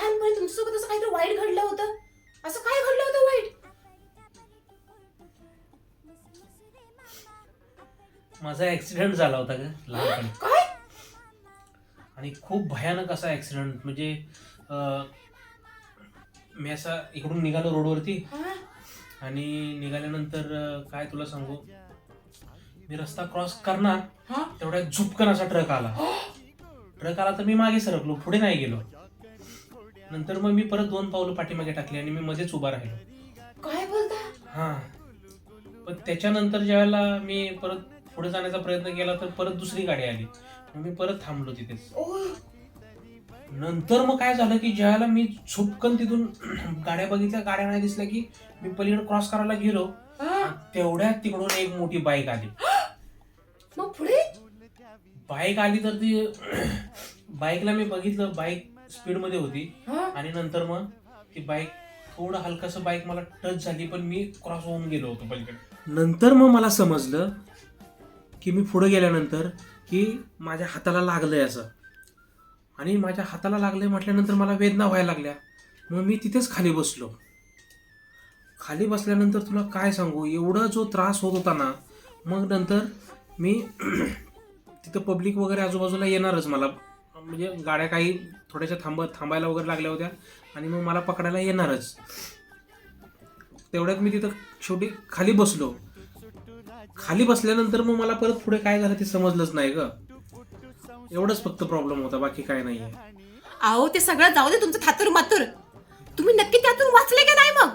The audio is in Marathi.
लहानपणी तुमच्यासोबत असं काहीतरी वाईट घडलं होतं? असं काय घडलं होतं वाईट? माझा ऍक्सिडेंट झाला होता लहानपणी. काय? आणि खूप भयानक असा ऍक्सिडेंट म्हणजे मी असा इकडून निघालो रोडवरती आणि निघाल्यानंतर काय तुला सांगू? मी रस्ता क्रॉस करणार तेवढ्या झुपकन असा ट्रक आला. ट्रक आला तर मी मागे सरकलो पुढे नाही गेलो. नंतर मग मी परत दोन पावलं पाठीमागे टाकली आणि मी मध्येच उभा राहिलो. काय बोलता? हा. पण त्याच्यानंतर ज्यावेळेला मी परत पुढे जाण्याचा प्रयत्न केला तर परत दुसरी गाडी आली. मग मी परत थांबलो तिथेच. ओय नंतर मग काय झालं की ज्यावेळेला मी झुपकन तिथून गाड्या बघितल्या गाड्या नाही दिसल्या की मी पलीकडे क्रॉस करायला गेलो. हा? आणि तेवढ्यात तिकडून एक मोठी बाईक आली. मग पुढे? बाईक आली तर ती बाईकला मी बघितलं. बाईक स्पीडमध्ये होती. हा? आणि नंतर मग ती बाईक थोडं हलकस बाईक मला टच झाली पण मी क्रॉस होऊन गेलो होतो पलीकडे. नंतर मग मला समजलं की मी पुढे गेल्यानंतर की माझ्या हाताला लागलंय असं. आणि माझ्या हाताला लागलंय म्हटल्यानंतर मला वेदना व्हायला लागल्या. मग मी तिथेच खाली बसलो. खाली बसल्यानंतर तुला काय सांगू? एवढा जो त्रास होत होता ना मग नंतर मी तिथं पब्लिक वगैरे आजूबाजूला येणारच मला. म्हणजे गाड्या काही थोड्याशा थांबत थांबायला वगैरे लागल्या होत्या. आणि मग मला पकडायला येणारच. तेवढ्यात मी तिथं शेवटी खाली बसलो. खाली बसल्यानंतर मग मला परत पुढे काय झालं ते समजलंच नाही ग. एवढंच फक्त प्रॉब्लेम होता बाकी काय नाहीये. अहो ते सगळं जाऊ दे तुमचं थातूर मातूर तुम्ही नक्की त्यातून वाचले का नाही मग?